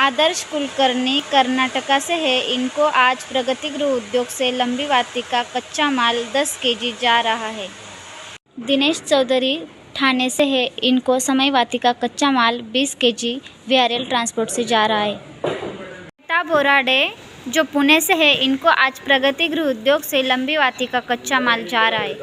आदर्श कुलकर्णी कर्नाटका से है। इनको आज प्रगति गृह उद्योग से लंबी वाटिका कच्चा माल 10 केजी जा रहा है। दिनेश चौधरी ठाणे से है। इनको समय वाटिका कच्चा माल 20 केजी वीआरएल ट्रांसपोर्ट से जा रहा है। श्वेता बोराडे, जो पुणे से है, इनको आज प्रगति गृह उद्योग से लंबी वाटिका कच्चा माल जा रहा है।